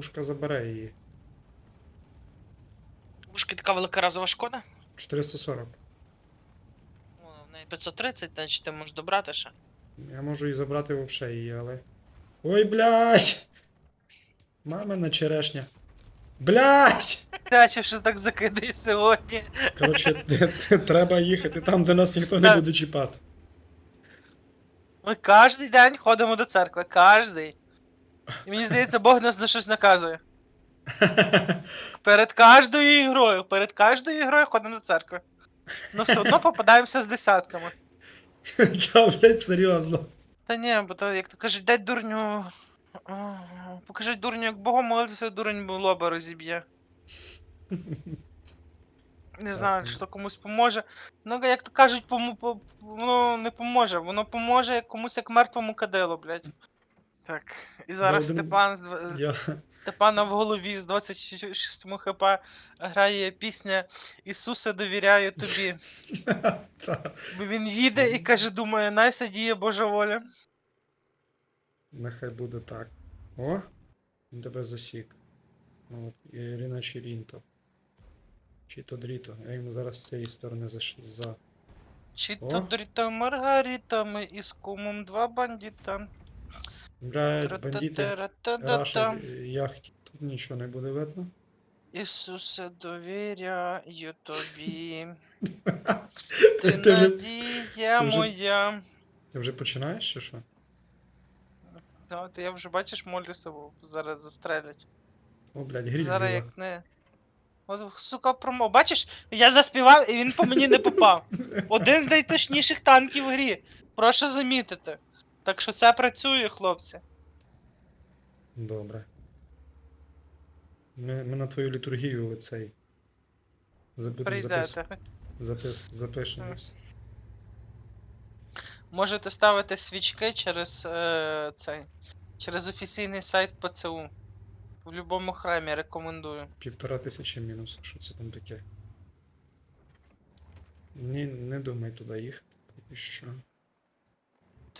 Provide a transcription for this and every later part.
Пушка забере її. Пушки така велика разова шкода. 440. О, в неї 530, значить ти можеш добрати ще. Я можу і забрати вообще її, але. Ой, блядь! Мамина черешня. Блядь! Дача щось так закидає сьогодні. Коротше, треба їхати там, де нас ніхто не буде чіпати. Ми кожен день ходимо до церкви. Кожний. І мені здається, Бог нас на щось наказує. Перед кожною ігрою, перед кожною ігрою ходимо до церкви. Ну все одно попадаємося з десятками. Та, блядь, серйозно. Та ні, бо то, як то кажуть, дай дурню. О, Покажіть дурню, як Богом молитися, дурень бо лоба розіб'є. Не знаю, що комусь поможе. Ну, як то кажуть, пому- по- воно не поможе. Воно поможе комусь як мертвому кадилу, блядь. Так. І зараз один- Степан з дв- Я... Степана в голові з 26 хп грає пісня Ісусе, довіряю тобі. Та. Бо він їде і каже, думає, найся діє Божа воля. Нехай буде так. О! Він тебе засік. Ну, от, Ірина Чірінто. Чи то дріто. Я йому зараз з цієї сторони за. за... Чи О. то Дріта Маргарита, ми із кумом два бандита. Блядь, бандити. Раша яхті. Тут нічого не буде видно. Ісусе, довіряю тобі. Ти, надія моя. ти вже починаєш чи що? Та, Ти я вже бачиш, молюся, бо зараз застрелять. О, блядь, грізь Зараз як не. От, сука, промо. Бачиш, я заспівав і він по мені не попав. Один з найточніших танків в грі. Прошу замітити. Так що це працює, хлопці. Добре. Ми, ми на твою літургію оцей. Забудемо запис, Прийдете. запис, запишемось. Можете ставити свічки через е, цей. Через офіційний сайт ПЦУ. В будь-якому храмі рекомендую. Півтора тисячі мінус. Що це там таке? Ні, не думай туди їхати. поки Що?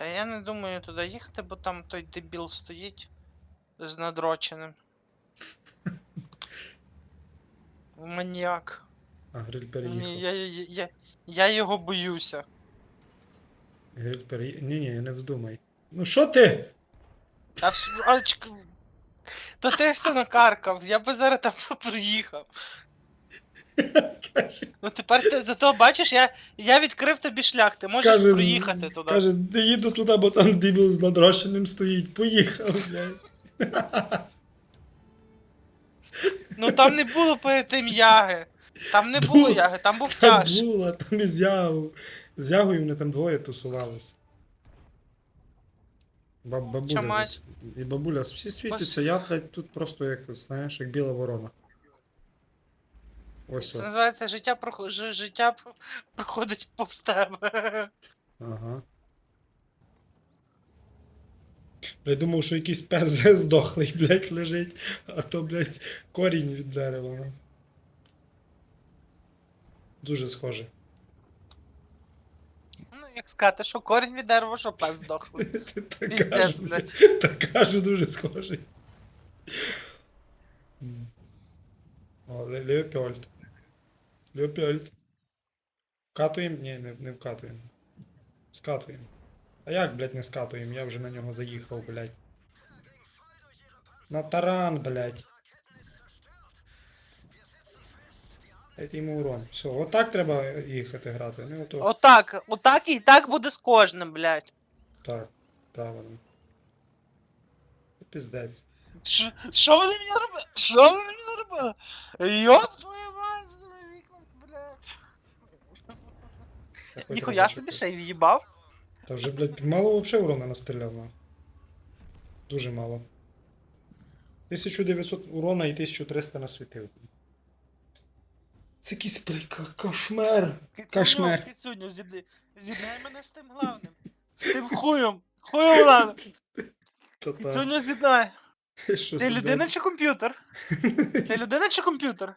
Та я не думаю туди їхати, бо там той дебіл стоїть з надроченим. Маніяк. А гриль переїхав. Ні, я, я, я, я його боюся. Гриль переїхав. Ні, ні, не вздумай. Ну що ти? Та вс... а, чк- Та ти все накаркав, я би зараз там проїхав. Ну тепер ти зато бачиш, я, я відкрив тобі шлях, ти можеш каже, з- проїхати туди. Каже, не їду туди, бо там дебіл з надрощеним стоїть. Поїхав, блядь. Ну там не було перед тим яги. Там не було Було. яги, там був Там тяж. була, там із Ягу. З Ягою вони там двоє тусувалися. Баб, бабуля і бабуля всі світяться, я, блядь, тут просто як, знаєш, як біла ворона. Ось Це от. називається життя, прохо- жи- життя про- проходить повз тебе. Ага. Я думав, що якийсь пес здохлий, блядь, лежить, а то, блядь, корінь від дерева. ну. Дуже схоже. Ну, як сказати, що корінь від дерева, що пес здохлий. Та Піздець, кажу, блядь. Та кажу, дуже схожий. М. О, Ле- Леопольд. Леопольд. Вкатуємо? Ні, не, не вкатуємо. Скатуємо. А як, блядь, не скатуємо? Я вже на нього заїхав, блядь. На таран, блядь. Дайте йому урон. Все, отак треба їхати грати. Не ото. Отак, отак і так буде з кожним, блядь. Так, правильно. Піздець. Що ви мені робили? Що ви мені робили? Йоп твою мать, з тими вікнами, блядь. Я хоч Ніхуя собі ще й в'їбав. Та вже, блядь, мало вообще урона настріляв. ну. Дуже мало. 1900 урона і 1300 насвітив. Це якийсь, блядь, ка- кошмар. Кицюню, Кошмар. кицюню, з'єдни- з'єднай мене з тим главним. З тим хуєм. Хуєм главним. Та-та. Кицюню з'єднай. Що Ти людина чи комп'ютер? Ти людина чи комп'ютер?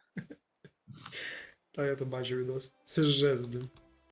Та я то бачу відос. Це ж жесть, блін.